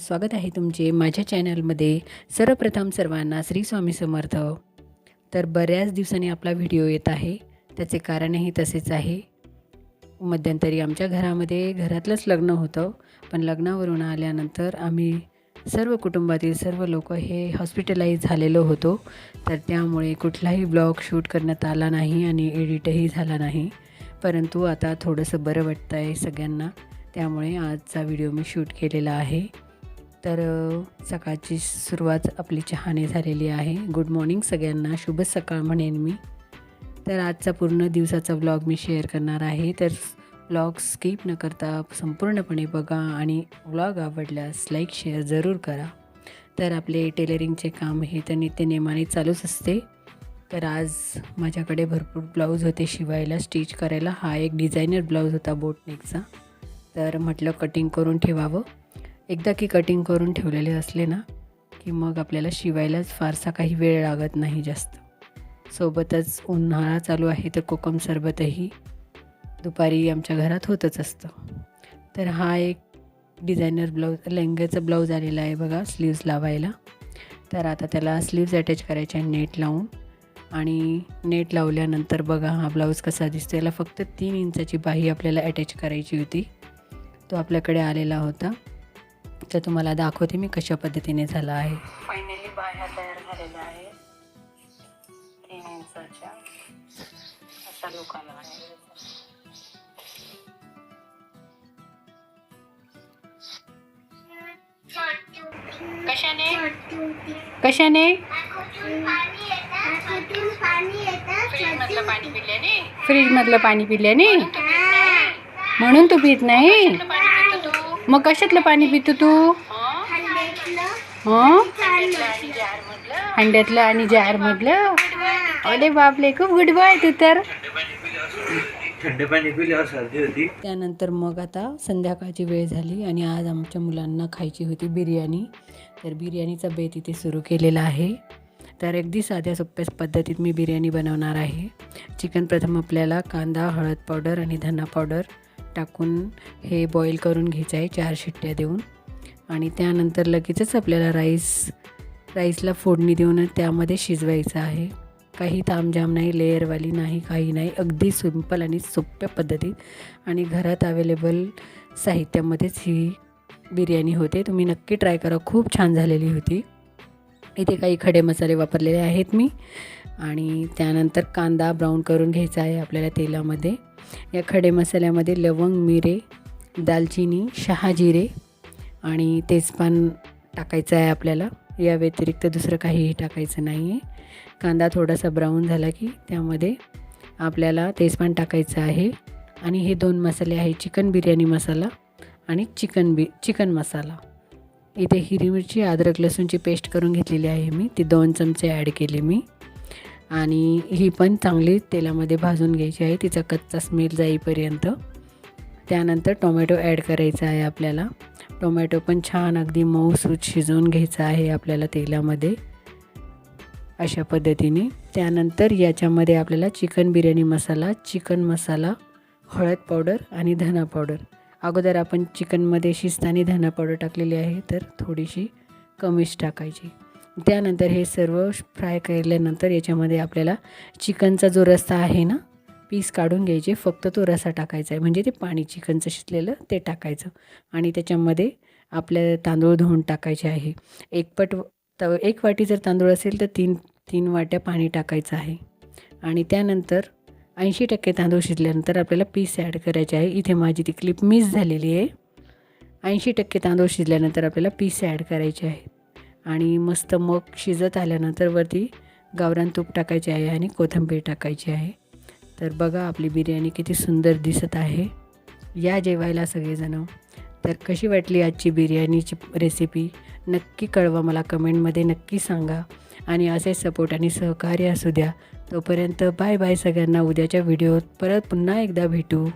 स्वागत आहे तुमचे माझ्या चॅनलमध्ये. सर्वप्रथम सर्वांना श्री स्वामी समर्थ. तर बऱ्याच दिवसांनी आपला व्हिडिओ येत आहे. त्याचे कारणही तसेच आहे. मध्यंतरी आमच्या घरामध्ये घरातलंच लग्न होतं. पण लग्नावरून आल्यानंतर आम्ही सर्व कुटुंबातील सर्व लोक हे हॉस्पिटलाईज झालेलो होतो. तर त्यामुळे कुठलाही ब्लॉग शूट करण्यात आला नाही आणि एडिटही झाला नाही. परंतु आता थोडंसं बरं वाटतं आहे सगळ्यांना. त्यामुळे आजचा व्हिडिओ मी शूट केलेला आहे. तर सकाळची सुरुवात आपली चहाने झालेली आहे. गुड मॉर्निंग सगळ्यांना. शुभ सकाळ म्हणेन मी. तर आजचा पूर्ण दिवसाचा व्लॉग मी शेअर करणार आहे. तर ब्लॉग स्किप न करता संपूर्णपणे बघा आणि व्लॉग आवडल्यास लाईक शेअर जरूर करा. तर आपले टेलरिंगचे काम हे तर नित्यनेमाने चालूच असते. तर आज माझ्याकडे भरपूर ब्लाऊज होते शिवायला स्टिच करायला. हा एक डिझायनर ब्लाऊज होता बोटनेकचा तर म्हटलं कटिंग करून ठेवावं. एकदा की कटिंग करून ठेवलेले असले ना की मग आपल्याला शिवायलाच फारसा काही वेळ लागत नाही जास्त. सोबतच उन्हाळा चालू आहे तर कोकम सरबतही दुपारी आमच्या घरात होतच असतं. तर हा एक डिझायनर ब्लाऊज लेंग्याचा ब्लाऊज आलेला आहे बघा स्लीव्ज लावायला. तर आता त्याला स्लीव्ज अटॅच करायचे आहे नेट लावून. आणि नेट लावल्यानंतर बघा हा ब्लाऊज कसा दिसतो याला फक्त तीन इंचाची बाही आपल्याला अटॅच करायची होती. तो आपल्याकडे आलेला होता. तर तुम्हाला दाखवते मी कशा पद्धतीने झाला आहे. फायनली बाह्या तयार झालेल्या आहे तीन इंचाच्या. असा लोकांना आहे. कशाने? कशाने? फ्रीज मधलं पाणी पिल्याने? म्हणून तू पित नाही? मग कशातलं पाणी पितो तू? हं? हंड्यातलं आणि जार मधलं अरे बापले खूप गुड बॉय तू तर. थंड पाणी पिल्यावर सर्दी होती. त्यानंतर मग आता संध्याकाळची वेळ झाली आणि आज आमच्या मुलांना खायची होती बिर्याणी. तर बिर्याणीचा बेत इथे सुरू केलेला आहे. तर अगदी साध्या सोप्या पद्धतीत मी बिर्याणी बनवणार आहे. चिकन प्रथम आपल्याला कांदा हळद पावडर आणि धना पावडर टाकून हे बॉईल करून घ्यायचं आहे चार शिट्ट्या देऊन. आणि त्यानंतर लगेचच आपल्याला राईस राईसला फोडणी देऊन त्यामध्ये शिजवायचं आहे. काही तामझाम नाही लेअरवाली नाही काही नाही. अगदी सिंपल आणि सोप्या पद्धतीत. आणि घरात अवेलेबल साहित्यामध्येच ही बिर्याणी होते. तुम्ही नक्की ट्राय करा. खूप छान झालेली होती. इथे काही खडे मसाले वापरलेले आहेत मी. आणि त्यानंतर कांदा ब्राऊन करून घ्यायचा आहे आपल्याला तेलामध्ये. या खडे मसाल्यामध्ये लवंग मिरे दालचिनी शहाजिरे आणि तेजपान टाकायचं आहे आपल्याला. या व्यतिरिक्त दुसरं काहीही टाकायचं नाही आहे कांदा थोडासा ब्राऊन झाला की त्यामध्ये आपल्याला तेजपान टाकायचं आहे. आणि हे दोन मसाले आहे चिकन बिर्याणी मसाला आणि चिकन बि चिकन मसाला. इथे हिरवी मिरची अद्रक लसूणची पेस्ट करून घेतलेली आहे मी. ती दोन चमचे ॲड केले मी. आणि ही पण चांगली तेलामध्ये भाजून घ्यायची आहे. तिचा कच्चा स्मेल जाईपर्यंत. त्यानंतर टोमॅटो ॲड करायचा आहे आपल्याला. टोमॅटो पण छान अगदी मऊसूत शिजवून घ्यायचा आहे आपल्याला तेलामध्ये. अशा पद्धतीने. त्यानंतर याच्यामध्ये आपल्याला चिकन बिर्याणी मसाला चिकन मसाला हळद पावडर आणि धना पावडर. अगोदर आपण चिकनमध्ये शिजताना धना पावडर टाकलेली आहे तर थोडीशी कमीच टाकायची. त्यानंतर हे सर्व फ्राय केल्यानंतर याच्यामध्ये आपल्याला चिकनचा जो रस्सा आहे ना पीस काढून घ्यायचे. फक्त तो रसा टाकायचा आहे म्हणजे ते पाणी चिकनचं शिजलेलं ते टाकायचं. आणि त्याच्यामध्ये आपल्या तांदूळ धुवून टाकायचे आहे. एक पट त एक वाटी जर तांदूळ असेल तर तीन तीन वाट्या पाणी टाकायचं आहे. आणि त्यानंतर ऐंशी टक्के तांदूळ शिजल्यानंतर आपल्याला पीस ॲड करायचे आहे. इथे माझी ती क्लिप मिस झालेली आहे. ऐंशी टक्के तांदूळ शिजल्यानंतर आपल्याला पीस ॲड करायचे आहेत आणि मस्त मग शिजत आल्यानंतर वरती गावरान तूप टाकायचे आहे आणि कोथिंबीर टाकायची आहे. तर बघा आपली बिर्याणी किती सुंदर दिसत आहे. या जेवायला सगळेजणं. तर कशी वाटली आजची बिर्याणीची रेसिपी? नक्की कळवा मला कमेंटमध्ये नक्की सांगा. आणि असे सपोर्ट आणि सहकार्य असू द्या. तोपर्यंत बाय बाय सगळ्यांना उद्याच्या व्हिडिओत परत पुन्हा एकदा भेटू.